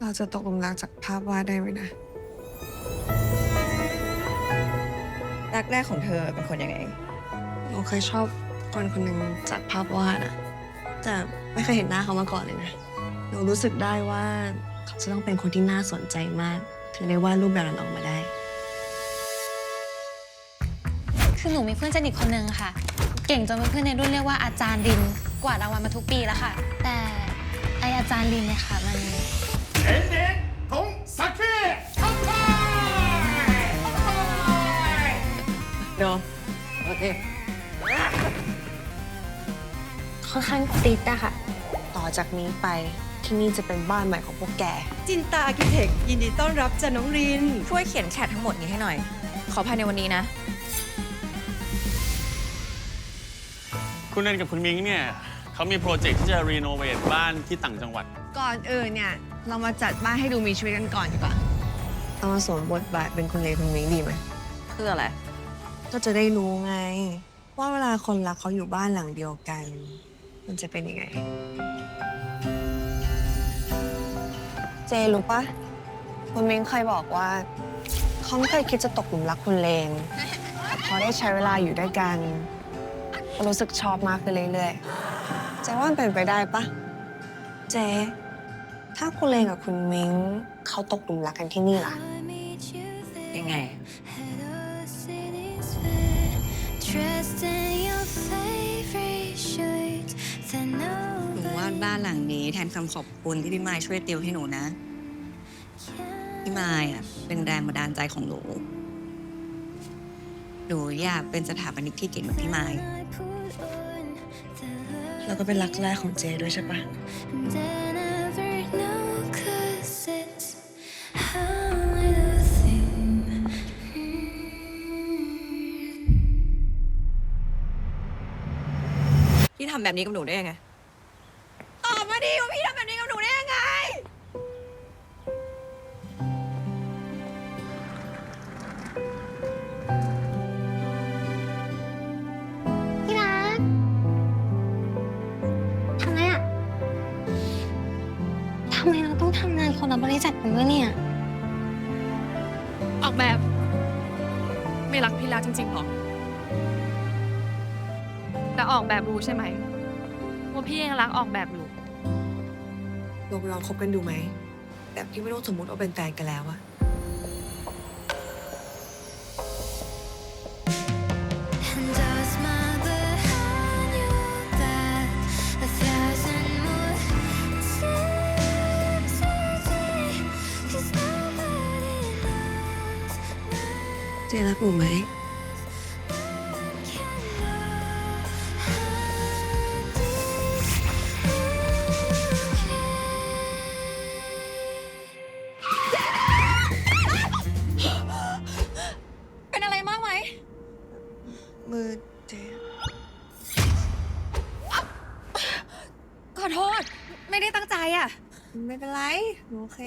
เราจะตกหลุมรักจากภาพวาดได้ไหมนะ รักแรกของเธอเป็นคนยังไงเราเคยชอบคนคนหนึ่งจากภาพวาดอะแต่ไม่เคยเห็นหน้าเขามาก่อนเลยนะ หนูรู้สึกได้ว่าเขาจะต้องเป็นคนที่น่าสนใจมาก ถึงได้วาดรูปแบบนั้นออกมาได้ คือหนูมีเพื่อนสนิทคนหนึ่งค่ะ เก่งจนเพื่อนๆในรุ่นเรียกว่าอาจารย์ดิน กวาดรางวัลมาทุกปีแล้วค่ะ แต่ไออาจารย์ดินเนี่ยค่ะมันเห็ นเด็กของสักพี่ทักทายทักทายโดโอเคค่อนข้างติดอะค่ะ ต่อจากนี้ไปที่นี่จะเป็นบ้านใหม่ของพวกแก จินตาอาร์คิเทคยินดีต้อนรับจ้ะน้องริน ช่วยเขียนแคททั้งหมดนี้ให้หน่อย ขอภายในวันนี้นะ คุณเล่นกับคุณมิงเนี่ยเขามีโปรเจกต์ที่จะรีโนเวทบ้านที่ต่างจังหวัด ก่อนอื่นเนี่ย เรามาจัดบ้านให้ดูมีชีวิตกันก่อนดีกว่าเอามาสวมบทบาทเป็นคุณเลคุณมิงดีไหม เพื่ออะไร ก็จะได้รู้ไง ว่าเวลาคนรักเขาอยู่บ้านหลังเดียวกัน มันจะเป็นยังไง เจรู้ปะคุณมิงเคยบอกว่าเขาไม่เคยคิดจะตกหลุมรักคุณเลนแต่พอได้ใช้เวลาอยู่ด้วยกันก็รู้สึกชอบมากขึ้นเรื่อยๆเจว่ามันเป็นไปได้ปะเจ ถ้าคุณเลนกับคุณมิงเขาตกหลุมรักกันที่นี่ล่ะ ยังไง Dressed in your favorite shirt that หนูว่าบ้านหลังนี้แทนคำขอบคุณที่พี่มายช่วยติวให้หนูนะ พี่มายอะเป็นแรงบันดาลใจของหนู หนูอยากเป็นสถาปนิกที่เก่งเหมือนพี่มาย I put on the love แล้วก็เป็นรักแรกของเจด้วยใช่ปะ ที่ทำแบบนี้กับหนูได้ยังไงำไมเราต้องทำงานคนละบริษัทกันด้วยเนี่ย ออกแบบ ไม่รักพี่รักจริงๆหรอแต่ออกแบบรู้ใช่ไหมว่าพี่ยังรักออกแบบอยู่ลองลองคบกันดูไหมแบบที่ไม่ต้องสมมติว่าเป็นแฟนกันแล้วอะ เจรักหนูไหม can know how deep เป็นอะไรมากไหม มือเจขอโทษ ไม่ได้ตั้งใจอะ ไม่เป็นไรหนูโอเค